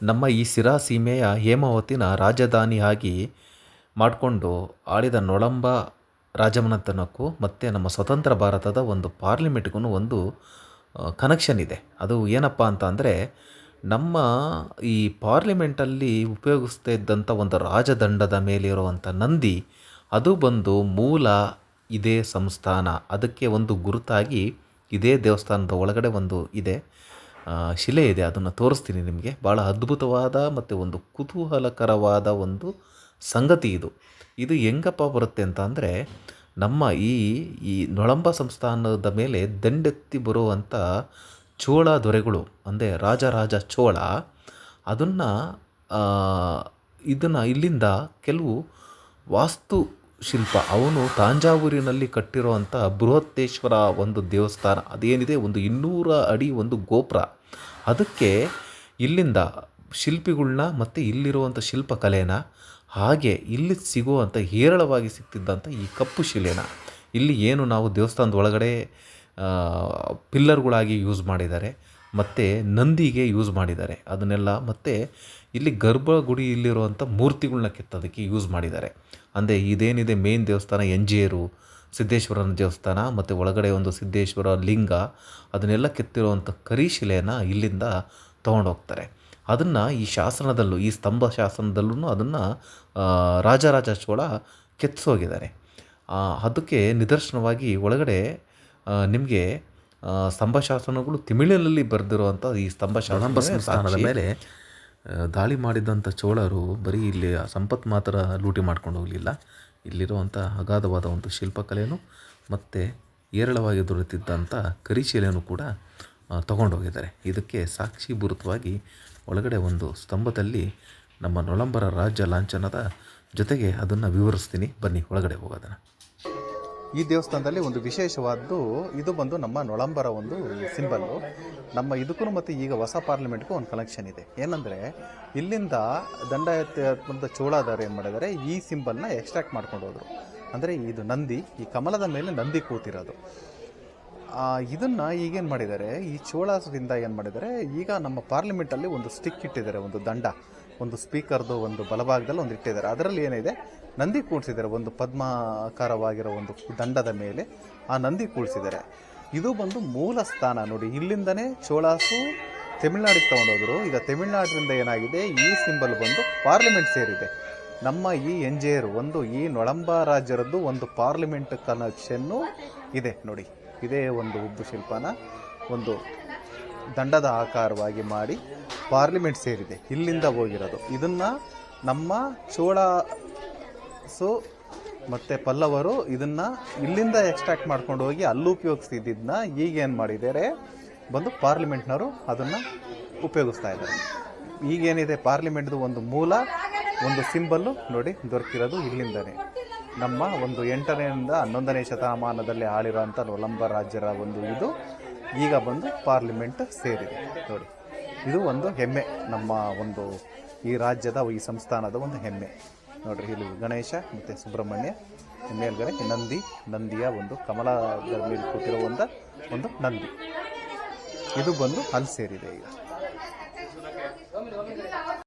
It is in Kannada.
ನಮ್ಮ ಈ ಸಿರಾ ಸೀಮೆಯ ಹೇಮಾವತಿನ ರಾಜಧಾನಿಯಾಗಿ ಮಾಡಿಕೊಂಡು ಆಳಿದ ನೊಳಂಬ ರಾಜಮನೆತನಕ್ಕೂ ಮತ್ತು ನಮ್ಮ ಸ್ವತಂತ್ರ ಭಾರತದ ಒಂದು ಪಾರ್ಲಿಮೆಂಟ್ಗೂ ಒಂದು ಕನೆಕ್ಷನ್ ಇದೆ. ಅದು ಏನಪ್ಪ ಅಂತ ಅಂದರೆ, ನಮ್ಮ ಈ ಪಾರ್ಲಿಮೆಂಟಲ್ಲಿ ಉಪಯೋಗಿಸ್ತಾ ಇದ್ದಂಥ ಒಂದು ರಾಜದಂಡದ ಮೇಲಿರುವಂಥ ನಂದಿ, ಅದು ಬಂದು ಮೂಲ ಇದೇ ಸಂಸ್ಥಾನ. ಅದಕ್ಕೆ ಒಂದು ಗುರುತಾಗಿ ಇದೇ ದೇವಸ್ಥಾನದ ಒಳಗಡೆ ಒಂದು ಇದೆ. ಶಿಲೆ ಇದೆ. ಅದನ್ನು ತೋರಿಸ್ತೀನಿ ನಿಮಗೆ. ಭಾಳ ಅದ್ಭುತವಾದ ಮತ್ತು ಒಂದು ಕುತೂಹಲಕರವಾದ ಒಂದು ಸಂಗತಿ ಇದು. ಇದು ಹೆಂಗಪ್ಪ ಬರುತ್ತೆ ಅಂತ ಅಂದರೆ, ನಮ್ಮ ಈ ಈ ನೊಳಂಬ ಸಂಸ್ಥಾನದ ಮೇಲೆ ದಂಡೆತ್ತಿ ಬರುವಂಥ ಚೋಳ ದೊರೆಗಳು, ಅಂದರೆ ರಾಜರಾಜ ಚೋಳ, ಅದನ್ನು ಇದನ್ನು ಇಲ್ಲಿಂದ ಕೆಲವು ವಾಸ್ತು ಶಿಲ್ಪ. ಅವನು ತಾಂಜಾವೂರಿನಲ್ಲಿ ಕಟ್ಟಿರುವಂಥ ಬೃಹತ್ತೇಶ್ವರ ಒಂದು ದೇವಸ್ಥಾನ. ಅದೇನಿದೆ? ಒಂದು ಇನ್ನೂರ ಅಡಿ ಒಂದು ಗೋಪುರ. ಅದಕ್ಕೆ ಇಲ್ಲಿಂದ ಶಿಲ್ಪಿಗಳನ್ನ ಮತ್ತು ಇಲ್ಲಿರುವಂಥ ಶಿಲ್ಪಕಲೆನ ಹಾಗೆ ಇಲ್ಲಿ ಸಿಗುವಂಥ ಹೇರಳವಾಗಿ ಸಿಗ್ತಿದ್ದಂಥ ಈ ಕಪ್ಪು ಶಿಲೆನ, ಇಲ್ಲಿ ಏನು ನಾವು ದೇವಸ್ಥಾನದ ಒಳಗಡೆ ಪಿಲ್ಲರ್ಗಳಾಗಿ ಯೂಸ್ ಮಾಡಿದ್ದಾರೆ. ಮತ್ತು ನಂದಿಗೆ ಯೂಸ್ ಮಾಡಿದ್ದಾರೆ. ಅದನ್ನೆಲ್ಲ ಮತ್ತು ಇಲ್ಲಿ ಗರ್ಭಗುಡಿ ಇಲ್ಲಿರುವಂಥ ಮೂರ್ತಿಗಳ್ನ ಕೆತ್ತೋದಕ್ಕೆ ಯೂಸ್ ಮಾಡಿದ್ದಾರೆ. ಅಂದರೆ ಇದೇನಿದೆ, ಮೇನ್ ದೇವಸ್ಥಾನ ಎಂಜೇರು ಸಿದ್ದೇಶ್ವರನ ದೇವಸ್ಥಾನ ಮತ್ತು ಒಳಗಡೆ ಒಂದು ಸಿದ್ದೇಶ್ವರ ಲಿಂಗ, ಅದನ್ನೆಲ್ಲ ಕೆತ್ತಿರುವಂಥ ಕರಿಶಿಲೆಯನ್ನು ಇಲ್ಲಿಂದ ತೊಗೊಂಡೋಗ್ತಾರೆ ಅದನ್ನು ಈ ಶಾಸನದಲ್ಲೂ, ಈ ಸ್ತಂಭ ಶಾಸನದಲ್ಲೂ ಅದನ್ನು ರಾಜರಾಜ ಚೋಳ ಕೆತ್ತಿಸೋಗಿದ್ದಾರೆ ಅದಕ್ಕೆ ನಿದರ್ಶನವಾಗಿ ಒಳಗಡೆ ನಿಮಗೆ ಸ್ತಂಭ ಶಾಸನಗಳು ತಮಿಳಿನಲ್ಲಿ ಬರೆದಿರುವಂಥ ಈ ಸ್ತಂಭ ಶಾಸನ ಸಂಸ್ಥಾನದ ಮೇಲೆ ದಾಳಿ ಮಾಡಿದಂಥ ಚೋಳರು ಬರೀ ಇಲ್ಲಿ ಸಂಪತ್ತು ಮಾತ್ರ ಲೂಟಿ ಮಾಡ್ಕೊಂಡು ಹೋಗಲಿಲ್ಲ. ಇಲ್ಲಿರುವಂಥ ಅಗಾಧವಾದ ಒಂದು ಶಿಲ್ಪಕಲೆಯನ್ನು ಮತ್ತು ಏರಳವಾಗಿ ದೊರೆತಿದ್ದಂಥ ಕರಿಶಿಲೆಯನ್ನು ಕೂಡ ತಗೊಂಡೋಗಿದ್ದಾರೆ ಇದಕ್ಕೆ ಸಾಕ್ಷಿಭೂತವಾಗಿ ಒಳಗಡೆ ಒಂದು ಸ್ತಂಭದಲ್ಲಿ ನಮ್ಮ ನೊಳಂಬರ ರಾಜ್ಯ ಲಾಂಛನದ ಜೊತೆಗೆ ಅದನ್ನು ವಿವರಿಸ್ತೀನಿ. ಬನ್ನಿ ಒಳಗಡೆ ಹೋಗೋದನ್ನು. ಈ ದೇವಸ್ಥಾನದಲ್ಲಿ ಒಂದು ವಿಶೇಷವಾದ್ದು, ಇದು ಬಂದು ನಮ್ಮ ನೊಳಂಬರ ಒಂದು ಸಿಂಬಲ್ಲು ನಮ್ಮ ಇದಕ್ಕೂ ಮತ್ತು ಈಗ ಹೊಸ ಪಾರ್ಲಿಮೆಂಟ್ಗೂ ಒಂದು ಕನೆಕ್ಷನ್ ಇದೆ. ಏನಂದರೆ, ಇಲ್ಲಿಂದ ದಂಡ ಚೋಳಾದಾರ ಏನು ಮಾಡಿದ್ದಾರೆ, ಈ ಸಿಂಬಲ್ನ ಎಕ್ಸ್ಟ್ರಾಕ್ಟ್ ಮಾಡ್ಕೊಂಡು ಹೋದರು. ಅಂದರೆ ಇದು ನಂದಿ, ಈ ಕಮಲದ ಮೇಲೆ ನಂದಿ ಕೂತಿರೋದು. ಇದನ್ನ ಈಗೇನು ಮಾಡಿದ್ದಾರೆ? ಈ ಚೋಳಾಸದಿಂದ ಏನು ಮಾಡಿದ್ದಾರೆ? ಈಗ ನಮ್ಮ ಪಾರ್ಲಿಮೆಂಟಲ್ಲಿ ಒಂದು ಸ್ಟಿಕ್ ಇಟ್ಟಿದ್ದಾರೆ, ಒಂದು ದಂಡ. ಒಂದು ಸ್ಪೀಕರ್ದು ಒಂದು ಬಲಭಾಗದಲ್ಲಿ ಒಂದು ಇಟ್ಟಿದ್ದಾರೆ. ಅದರಲ್ಲಿ ಏನಿದೆ? ನಂದಿ ಕೂಡಿಸಿದ್ದಾರೆ, ಒಂದು ಪದ್ಮಾಕಾರವಾಗಿರೋ ಒಂದು ದಂಡದ ಮೇಲೆ ಆ ನಂದಿ ಕೂಡಿಸಿದ್ದಾರೆ. ಇದು ಬಂದು ಮೂಲ ಸ್ಥಾನ. ನೋಡಿ, ಇಲ್ಲಿಂದನೇ ಚೋಳಾಸು ತಮಿಳ್ನಾಡಿಗೆ ತೊಗೊಂಡೋದ್ರು. ಈಗ ತಮಿಳ್ನಾಡಿನಿಂದ ಏನಾಗಿದೆ? ಈ ಸಿಂಬಲ್ ಬಂದು ಪಾರ್ಲಿಮೆಂಟ್ ಸೇರಿದೆ. ನಮ್ಮ ಈ ಎಂಜೇರು ಒಂದು ಈ ನೊಳಂಬ ರಾಜ್ಯರದ್ದು ಒಂದು ಪಾರ್ಲಿಮೆಂಟ್ ಕನೆಕ್ಷನ್ನು ಇದೆ. ನೋಡಿ ಇದೇ ಒಂದು ಉಬ್ಬು ಶಿಲ್ಪನ, ಒಂದು ದಂಡದ ಆಕಾರವಾಗಿ ಮಾಡಿ ಪಾರ್ಲಿಮೆಂಟ್ ಸೇರಿದೆ. ಇಲ್ಲಿಂದ ಹೋಗಿರೋದು. ಇದನ್ನು ನಮ್ಮ ಚೋಳ ಸೊ ಮತ್ತು ಪಲ್ಲವರು ಇದನ್ನು ಇಲ್ಲಿಂದ ಎಕ್ಸ್ಟ್ರಾಕ್ಟ್ ಮಾಡ್ಕೊಂಡು ಹೋಗಿ ಅಲ್ಲೂ ಉಪಯೋಗಿಸ್ತಿದ್ದನ್ನ ಈಗ ಏನು ಮಾಡಿದ್ದಾರೆ? ಬಂದು ಪಾರ್ಲಿಮೆಂಟ್ನವರು ಅದನ್ನು ಉಪಯೋಗಿಸ್ತಾ ಇದ್ದಾರೆ. ಈಗೇನಿದೆ? ಪಾರ್ಲಿಮೆಂಟ್ದು ಒಂದು ಮೂಲ, ಒಂದು ಸಿಂಬಲ್ಲು ನೋಡಿ ದೊರಕಿರೋದು ಇಲ್ಲಿಂದನೇ. ನಮ್ಮ ಒಂದು ಎಂಟನೆಯಿಂದ ಹನ್ನೊಂದನೇ ಶತಮಾನದಲ್ಲಿ ಆಳಿರುವಂಥ ನೊಲಂಬ ರಾಜ್ಯರ ಒಂದು ಇದು. ಈಗ ಬಂದು ಪಾರ್ಲಿಮೆಂಟ್ ಸೇರಿದೆ. ನೋಡಿ, ಇದು ಒಂದು ಹೆಮ್ಮೆ. ನಮ್ಮ ಒಂದು ಈ ರಾಜ್ಯದ, ಈ ಸಂಸ್ಥಾನದ ಒಂದು ಹೆಮ್ಮೆ. ನೋಡ್ರಿ, ಇಲ್ಲಿ ಗಣೇಶ ಮತ್ತು ಸುಬ್ರಹ್ಮಣ್ಯ, ಮೇಲ್ಗಡೆ ನಂದಿ, ನಂದಿಯ ಒಂದು ಕಮಲದ ಮೇಲೆ ಕೂತಿರುವಂಥ ಒಂದು ನಂದಿ. ಇದು ಬಂದು ಅಲ್ಲಿ ಸೇರಿದೆ ಈಗ.